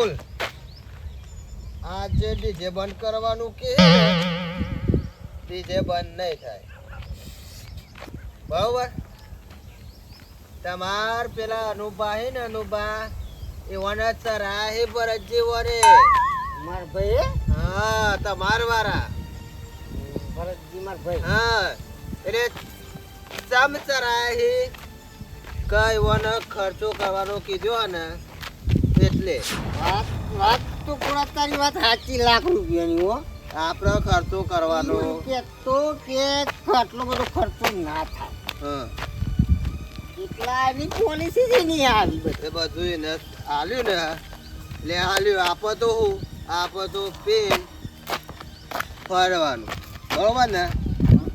બોલ. આજે ડીજે બંધ કરવાનું કે ડીજે બંધ નહીં થાય? બરોબર? તમાર પેલા અનુભા હે ને અનુભા એ વના ચરાહે પર જ વરે. માર ભાઈ હા? તમાર વાળા ભરતજી માર ભાઈ. હા એટલે ચમ હે કઈ વન ખર્ચો કરવાનો કીધો ને એટલે વાત વાત તો પૂરા તારી વાત સાચી લાખ રૂપિયાની હો. આપણો ખર્ચો કરવાનો. કે તો કે આટલો બધો ખર્ચો ના થાય. હા. એટલા એની પોલિસી જ નહીં આવી બધી. બધું એને હાલ્યું ને. એટલે હાલ્યું આપો તો હું આપો તો પેન. ફરવાનું. બરોબર ને?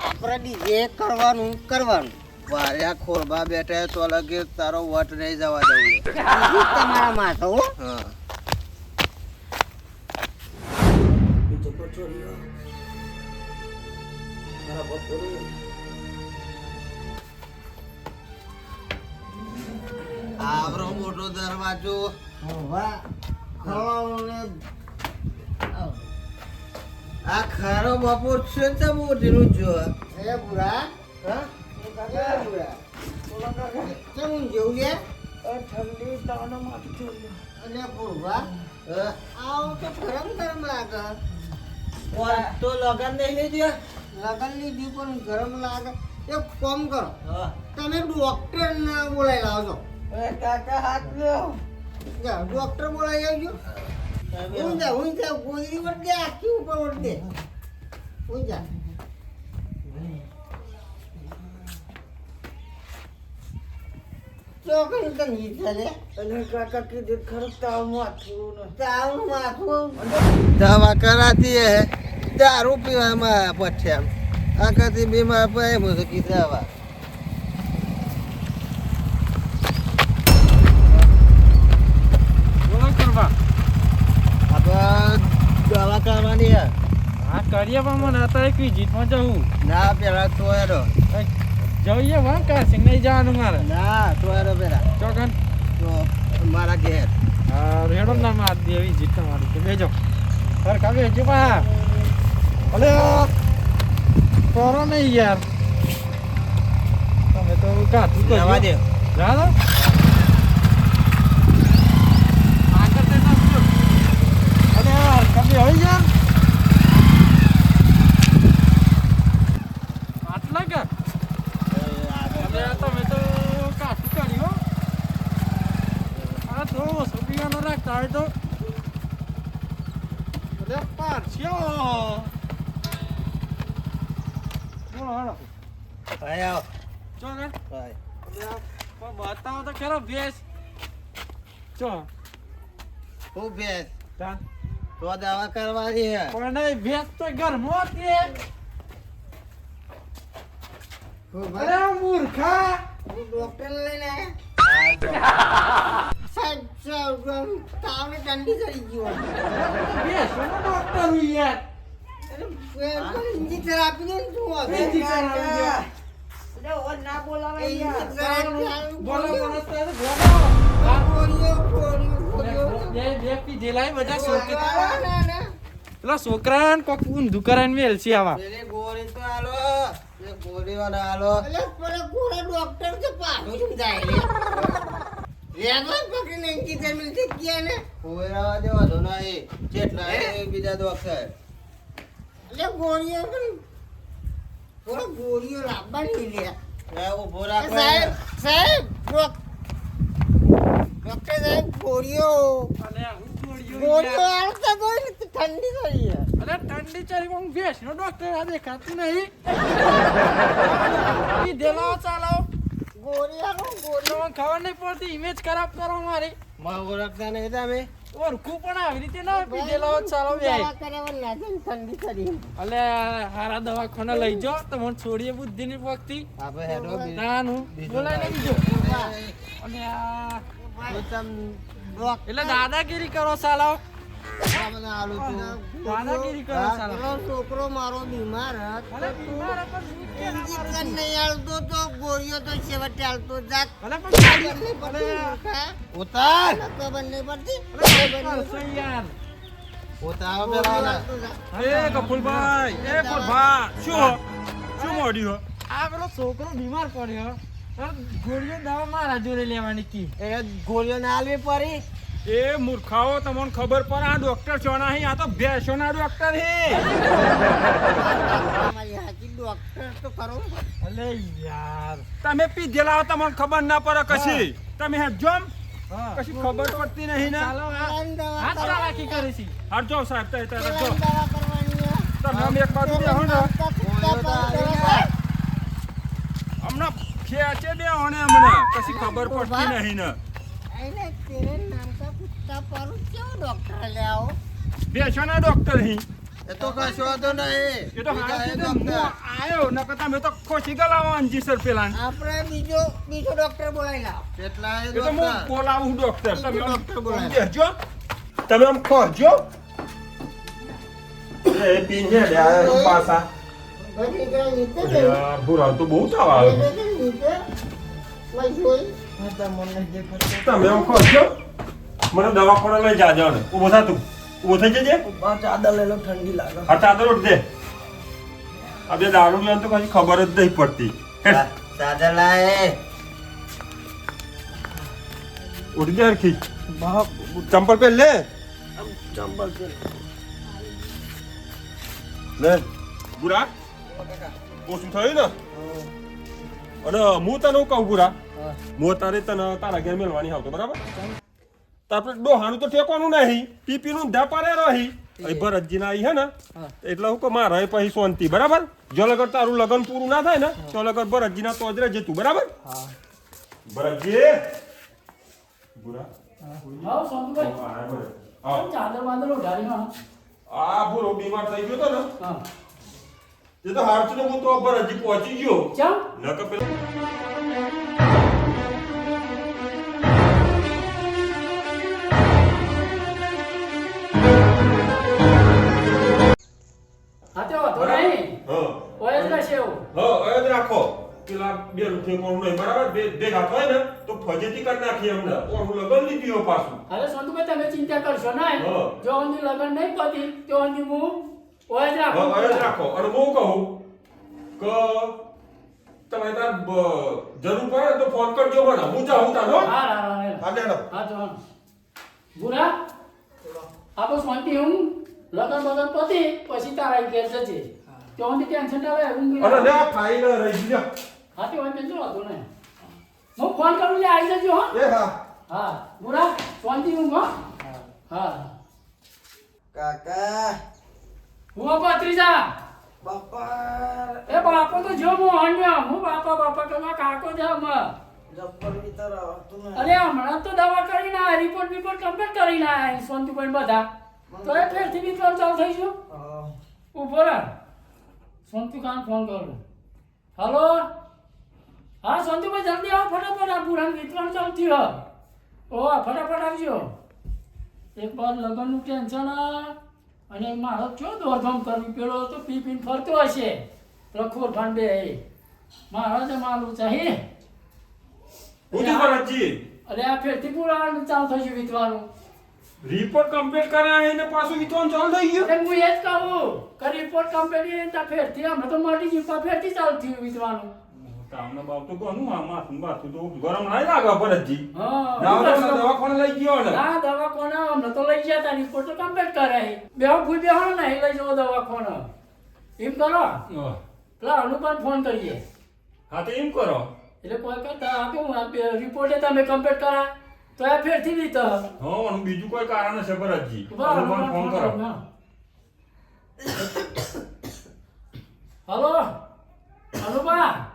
આપણે ડીજે કરવાનું કરવાનું. વાર્યા ખોરબા બેઠા તો લગે તારો વટ નહીં જવા દઉં તમારા માથો હા. આવરો મોટો દરવાજો. ને આ ખારો બપોર છે ને તે મોટીનું જો એ બુરા હા? જેવું લે ઠંડી તાવનો માથું અને પૂર્વા હા આવું તો ગરમ ગરમ લાગે તો લગન નહીં લેજો લગન લીધી પણ ગરમ લાગે એક કોમ કરો તમે ડોક્ટર ને બોલાવી લાવજો કાકા હાથ લ્યો ડોક્ટર બોલાવી આવજો હું જા હું જા વટ દે આખી ઉપર દે હું જા ચોકન કન ઈ ચાલે અને કાકા કીધું ખરું તાવ માથું તાવ માથું દવા કરાતી હે દારૂ પીવામાં પછી આખાથી બીમાર પડે દવા કરવાની હે. કરીએ પણ મને અત્યારે એક વિઝિટમાં જવું. ના પેલા તોયરો જઈએ વાંકા સિંગ નહીં જવાનું મારે. ના તોયરો બેરા. ચોકન તો મારા ઘેર. હા રેડો ના માર દે જીત તમારી તો બેજો. અરે કાબે હજુ પા અલે કરો નહીં યાર. તમે તો કાઠું તો જવા દે. જા દો આગળ તે નાખજો અલે કાબે આવી યાર આટલા કે અરે આ તમે તો કાઠું કર્યું હો. આ તો ઓછો પીવાનો રાખતા હોય તો અરે પારસ્યો બોલો હાલો? ભાઈ આવો. ચો ને. ભાઈ. બતાવો તો ખરો ભેસ. ચો હું ભેંસ? તો. દવા કરવાની હે. પણ નહીં ભેસ તો ઘરમાં હતી અરે મૂર્ખા. હું ડોક્ટર લઈને આવ્યા સાહેબ સાહેબ તાવને ઠંડી ચડી ગયો. ભેસ ડોક્ટર હું યાર. ઇન્જેક્શન આપી દે ને તું હવે. ઇન્જેક્શન આપી ના, છોકરા ના, ના. પેલા કોક ઊંધું કરાઈને વેલસી આવા. પેલી ગોળી તો આલો એ ગોળીઓ આલો પેલો ગોળો ડોક્ટર તો પાછો સમજાય લે. રેગો પકડીને ઇન્જેક્શન મિલશે ગયા ને? હોય રહેવા દેવા ધોના એ જેટલા એ બીજા ડોક્ટર અલે, ગોળીઓ થોડો ગોળીઓ લાવવાની લે. સાહેબ સાહેબ ડોક્ટર સાહેબ ગોળીઓ. ગોળીઓ ગોળીઓ આવતા કોઈ ઠંડી થઈ અરે ઠંડી ચાલી હું ભેંસનો ડોક્ટર આ દેખાતું નહીં. પીધેલા ચાલો ગોળી આલો, ગોળી. ખબર નહીં પડતી ઇમેજ ખરાબ કરો મારી માં ઓળખતા નહીં તમે. ઓળખું પણ આવી રીતે ના પીધેલા ચાલો બે દવા કરાવવા ના જાય ને ઠંડી કરી. અલે હારા દવાખાને લઈ જાઓ તમને છોડીએ બુદ્ધિ ની પગતી નાનું બોલાય ને બીજો. એટલે દાદાગીરી કરો સાલાવ છોકરો મારો બીમાર છોકરો બીમાર પડ્યો ગોળીઓ દવા મારા જોડે લેવાની કી. ગોળીઓ ના આલવી પડી. એ મૂર્ખાઓ તમને ખબર પડે આ ડોક્ટર છો નહીં આ તો ભેંસોના ડોક્ટર હે. ડોક્ટર તો કરો અલે યાર. તમે પીધેલા તમને ખબર ના પડે કશી. તમે હેજો હા. કશી ખબર પડતી નહીં ને? હાથ છે. હરજો સાહેબ તઈ તઈ હરજો. તમે અમે એક બાજુ બેહો ને. પર હમણાં ખેંચે બે હોને હમણાં કશી ખબર પડતી નહીં ને. એને તેરે નામ કા કૂદકા પર કેવો ડોક્ટર લે આવો? ભેંસોના ડોક્ટર હી. એ તો કશો વાંધો નહીં. એ તો હાલ હું. આયો નકર તમે તો ખોસી ગલાવો અંજી સર પેલા આપણે બીજો બીજો ડોક્ટર બોલાવી લાવો. કેટલા એ એ તો હું બોલાવું ડોક્ટર તમે ડોક્ટર. બેસજો તમે આમ ખોજો એ પીન લે પાસા. ભૂરા તો બહુ તાવ આવે. બધી એમ કહો છો? તમે મને દવાખાને લઈ જાજો ને ઊભો થા તું. ઊભો થઈ જજે. ચાદર લઈ લો ઠંડી લાગે. હા ચાદર ઉઠ દે. આ બે દારૂ લેવાનું તો કઈ ખબર જ નહીં પડતી. ચાદર લાય. ઉઠ દે હરખી. ચંપલ પહેર લે. ચંપલ પહેર. લે બુરા. ઓછું થયું ને? અને હું તને કહું બુરા? હું તારે તને તારા ઘેર મેળવાની આવતો બરાબર? તારે ડોહાનું તો ઠેકવાનું નહીં પીપીનું ધા પારે રહી. અહીં ભરતજી ના હે ને એટલે હું કહું મારે પછી શાંતિ બરાબર? જો લગર તારું લગન પૂરું ના થાય ને તો લગર ભરતજી ના તો જ રહેજે તું બરાબર? ભરતજી! બુરા. આ ભૂરો બીમાર થઈ ગયો તો ને એ તો હારચું હું તો ભરતજી પહોંચી ગયો. નકર પેલા ભેગા થાય ને તો ફજેતી કરી નાખી અમને. ઓનું લગન લીધી હો પાછું. અરે સંતુભાઈ તમે ચિંતા કરશો ના હા. જો અંદી લગન નહીં પતી તો અંદી હું ઓય જ રાખું. હા હવે જ રાખો. અને હું કહું કે તમે તાર બ- જરૂર પડે ને તો ફોન કરજો મને. હું જાઉં તારો હા. હા હા હા હા લેડો હા તો હા. બુરા આપણે શાંતિ હું લગન બગન પતી પછી તારા ઘેર જજે. તો અંદી ટેન્શન આવે હું અરે ના ફાઈલ રહી ગયો હા તે હોય મેં જો વાંધો નહીં. હું ફોન કરું લે આવી જજો હા. એ હા. હા મુરા શાંતિ ઊંઘ હો. હા. કાકા. હું ભત્રીજા બાપા. એ બાપો તો જો હું હણ્યો હું બાપા બાપા કરવા કાકો જ હમ ને અરે હમણાં તો દવા કરી ના રિપોર્ટ બિપોર્ટ કમ્પ્લીટ કરીને આયા પણ બધા. તો એ ફેરથી વિતરણ ચાલુ થઈ ગયો. ઊભો રહે શાંતિ કાન ફોન કરું. હલો હા સંતુભાઈ જલ્દી આવો ફટાફટ. આ પુરાણ વિતરણ ચાલુ થયું. ઓ ફટાફટ આવજો. એક બાર લગ્નનું ટેન્શન અને મારો ચો દોડધામ કરવી પેલો તો પી પીને ફરતો હશે. રખોર ફાંડે એ. મહારાજે માલું ચાહી અરે આ ફેરથી પુરાણ ચાલુ ગયું વિતવાનું. રિપોર્ટ કમ્પ્લીટ કરાય ને પાછું વિતરણ ચાલુ થઈ ગયું? અરે હું એ જ કહું કે રિપોર્ટ કમ્પ્લીટ ફેરથી હમણાં તો ગયું પણ ફેરથી ચાલુ થયું વિતવાનું. કામના બાપ તો કોનું આ માથું બાથું તો ગરમ નહીં લાગે ભરતજી. હા દવાખાને દવાખાને લઈ ગયો ને ના દવાખાના હમણાં તો લઈ ગયા તા રિપોર્ટ તો કમ્પ્લીટ કરાય બેહો ભૂઈ બેહો ને નહીં લઈ જવો દવાખાના. એમ કરો. પેલા અનુપન ફોન કરીએ. હા તો એમ કરો. એટલે કોઈ કરતા આ રિપોર્ટે તમે કમ્પ્લીટ કરા. તો એ ફેરથી તો હા બીજું કોઈ કારણ હશે ભરતજી. અનુમાન ફોન કરો. હલો અનુપા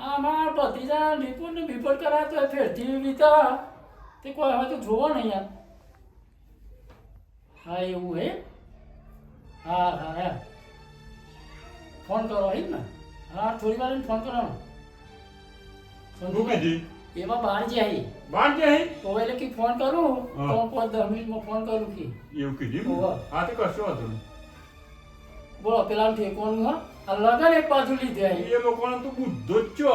આ મારા ભત્રીજા રિપોર્ટ ને બિપોર્ટ કરા તો ફેરથી લીધા તે કોઈ હવે તો જોવો નહીં યાર હા એવું હે? હા હા હા. ફોન કરો એમ ને? હા થોડી વાર ફોન કરવાનો. શું એમાં એમાં જે આવી બાર જે આવી તો એટલે કે ફોન કરું. તો પાંચ દસ મિનિટમાં ફોન કરું કે. એવું કીધું હા તે કશો હતું બોલો પેલા ઠેકોનું હા? લગન એક બાજુ લીધે એ લોકોને તો બુદ્ધો જ છો.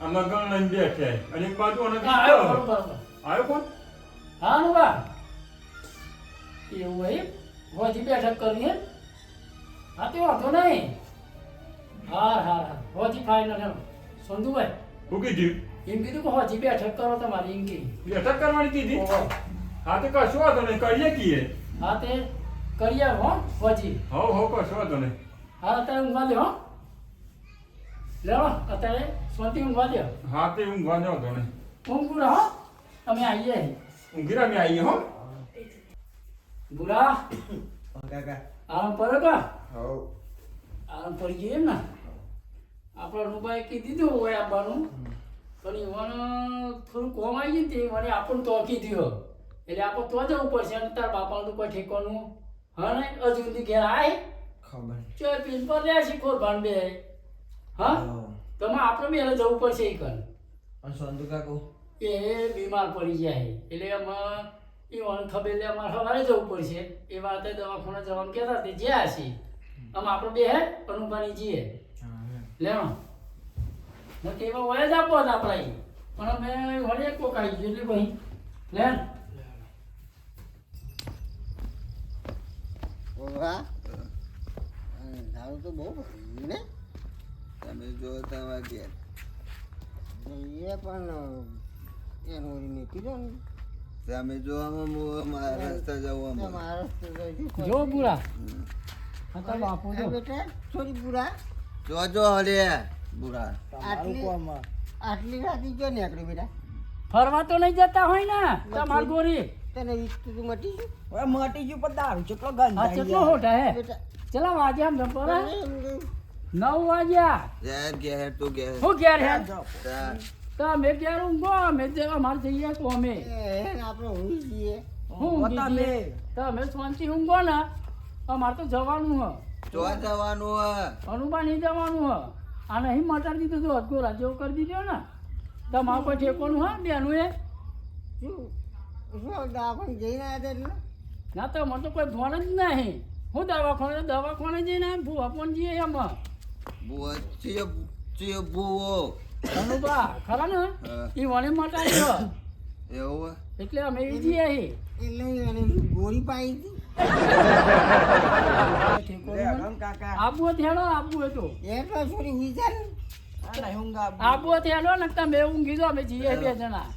આ ગણ લઈને બેઠા અને એક બાજુ અને આવ્યો કોણ હા નુબા એવું હોય હોજી બેઠક કરીએ હા તે વાંધો નહીં. હા હા હા હોજી ફાઇનલ હેલો. સંધુભાઈ શું કીધું? એમ કીધું કે હોજી બેઠક કરો તમારી એમ કીધી બેઠક કરવાની કીધી? હા તે કશું વાંધો નહીં કરીએ કીએ. હા તે કરી આવો હો હોજી હો હો કશો વાંધો નહીં. હા અત્યારે ઊંઘવા દે હો. લેવો અત્યારે શાંતિ ઊંઘવા દે હા તે ઊંઘવા દે તો નહીં. ઊંઘ પૂરા હો. અમે આવીએ ઊંઘી રામી આવીએ હો. બુરા કાકા. આરામ પડે કા હો. આરામ પડી ગયો એમ ને? આપણા રૂપાએ કી દીધું હોય આપવાનું. પણ એવાને થોડું કોમ આવી ગયું તે મને આપણને તો કીધું એટલે આપણે તો જવું પડશે અને તાર બાપાનું તો કોઈ ઠેકાનું. હા હજુ સુધી ઘેર આય? ખબર. ચોય પીન પર લે શીખોર ભાન બે. હા? તમે આપણે બે જવું પડશે એ કન અને સંતુ કાકો. એ બીમાર પડી જાય એટલે એમાં એ મને ખબર લે અમારે સવારે જવું પડશે. એ વાતે દવાખાના જવાનું કહેતા તે જ્યાં છે. આમ આપણે બે હે અનુભાની જઈએ લેણો. ન કે એવા વયા જ આપો આપણા. પણ અમે વળે કોક આવી ગયું એટલે ભાઈ લેણ તો બહુ ને? તમે જો તમારા ઘેર એ પણ એનું નીકળી ને. તમે જો રસ્તા જવું મહારાષ્ટ્ર. જો બુરા. હમ. હા તાર બાપુ જો. બેટા થોડી બુરા. જો જો હલે બુરા. આટલી આટલી રાતી જો નીકળ્યું બેટા? ફરવા તો નહીં જતા હોય ને તમાર ગોરી. તને તું મટી ગયું? હવે મટી ગયું પણ દારૂ કેટલો ગંધ આ કેટલો હોટા હે. ચલા વાગ્યા આમ જંપરા એમ નવ વાગ્યા. ઘેર ઘેર તું ઘેર. હું ઘેર હે? તાર. તો અમે ઘેર ઊંઘો અમે જે અમારે જઈએ તો અમે. આપણે ઊંઘી જઈએ. હું ઊંઘી તમે. જઈએ. તો અમે શાંતિ ઊંઘો ને અમારે તો જવાનું હ. જો જવાનું હે. અનુબા નહીં જવાનું હ. આ નહીં મટાડી દીધું તો અધગોરા જેવો કરી દીધો ને. તમારે કોઈ ઠેકોનું હા બેનું એ શું? શું દવાખાને જઈને આવ્યા એટલે? ના તો મને તો કોઈ ફોન જ નહીં. હું દવાખાને દવાખાને જઈને ભૂવા પણ જઈએ એમાં. બુઓ અનુભા ખરા ને? એ વણે મટાડી એવું એટલે અમે ઈ જઈએ અહીં એટલે એને ગોળી પાઈ હતી. આબુ થેડો આબુ હતો. એ તો છોડી વિચાર આબુ થેડો ને તમે ઊંઘી દો અમે જઈએ બે જણા.